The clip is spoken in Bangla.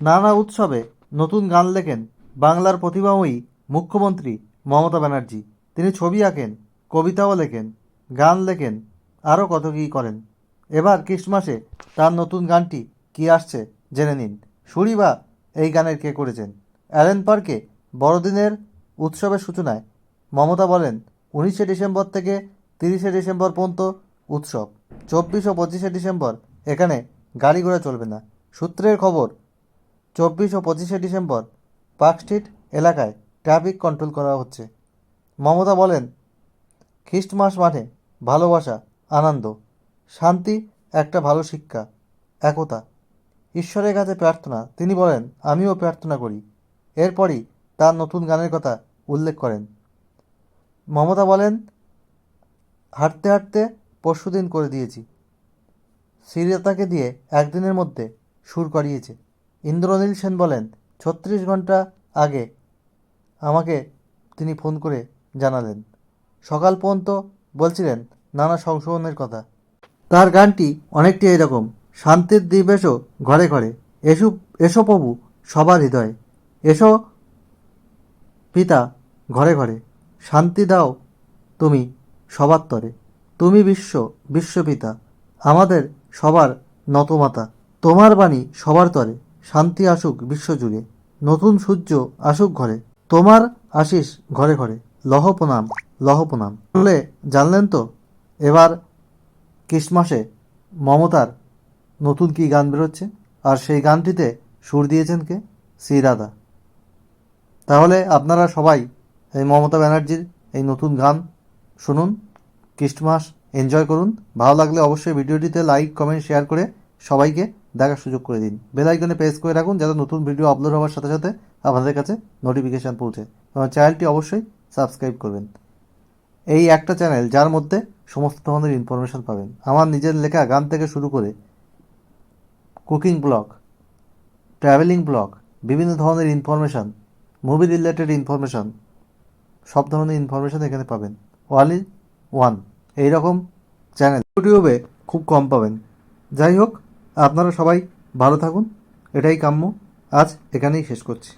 নানা উৎসবে নতুন গান লেখেন বাংলার প্রতিভাময়ী মুখ্যমন্ত্রী মমতা ব্যানার্জি। তিনি ছবি আঁকেন, কবিতাও লেখেন, গান লেখেন, আরও কত কী করেন। এবার ক্রিসমাসে তার নতুন গানটি কি আসছে জেনে নিন। শুরি বা এই গানের কে করেছেন? অ্যালেন পার্কে বড়দিনের উৎসবের সূচনায় মমতা বলেন, উনিশে ডিসেম্বর থেকে তিরিশে ডিসেম্বর পর্যন্ত উৎসব, চব্বিশ ও পঁচিশে ডিসেম্বর এখানে গাড়ি ঘোড়া চলবে না। সূত্রের খবর চব্বিশ ও পঁচিশে ডিসেম্বর পার্ক স্ট্রিট এলাকায় ট্রাফিক কন্ট্রোল করা হচ্ছে। মমতা বলেন খ্রিস্টমাস মানে ভালোবাসা, আনন্দ, শান্তি, একটা ভালো শিক্ষা, একতা। ঈশ্বরের কাছে প্রার্থনা, তিনি বলেন, আমিও প্রার্থনা করি। এরপরই তার নতুন গানের কথা উল্লেখ করেন। মমতা বলেন, হাঁটতে হাঁটতে পরশুদিন করে দিয়েছি। শ্রীলতাকে দিয়ে একদিনের মধ্যে সুর করিয়েছে। ইন্দ্রনীল সেন বলেন, ছত্রিশ ঘণ্টা আগে আমাকে তিনি ফোন করে জানালেন। সকাল পর্যন্ত বলছিলেন নানা সংশোধনের কথা। তার গানটি অনেকটি এরকম, শান্তির এসো ঘরে ঘরে। এসো এসো প্রভু, সবার হৃদয়ে। এসো পিতা, ঘরে ঘরে। শান্তি দাও তুমি সবার তরে। তুমি বিশ্ব বিশ্বপিতা আমাদের সবার নতমাতা তোমার বাণী সবার তরে। শান্তি আসুক বিশ্বজুড়ে, নতুন সূর্য আসুক ঘরে, তোমার আশিস ঘরে ঘরে, লহ প্রণাম লহ প্রণাম। বলে জানলেন তো, এবার ক্রিসমাসে মমতার নতুন কি গান বেরোচ্ছে? আর সেই গানটিতে সুর দিয়েছেন কে? শ্রীরাধা তাহলে আপনারা সবাই এই মমতা ব্যানার্জির এই নতুন গান শুনুন ক্রিস্টমাস এনজয় করুন। ভালো লাগলে অবশ্যই ভিডিওটিতে লাইক, কমেন্ট, শেয়ার করে সবাইকে দেখার সুযোগ করে দিন। বেল আইকনে প্রেস করে রাখুন যাতে নতুন ভিডিও আপলোড হওয়ার সাথে সাথে আপনাদের কাছে নোটিফিকেশান পৌঁছে। এবং চ্যানেলটি অবশ্যই সাবস্ক্রাইব করবেন। এই একটা চ্যানেল যার মধ্যে সমস্ত ধরনের ইনফরমেশান পাবেন। আমার নিজের লেখা গান থেকে শুরু করে কুকিং ব্লগ ট্রাভেলিং ব্লগ বিভিন্ন ধরনের ইনফরমেশান মুভি রিলেটেড ইনফরমেশান সব ধরনের ইনফরমেশান এখানে পাবেন। ওয়ান ইন ওয়ান এইরকম চ্যানেল ইউটিউবে খুব কম পাবেন। যাই হোক আপনারা সবাই ভালো থাকুন এটাই কাম্য। আজ এখানেই শেষ করছি।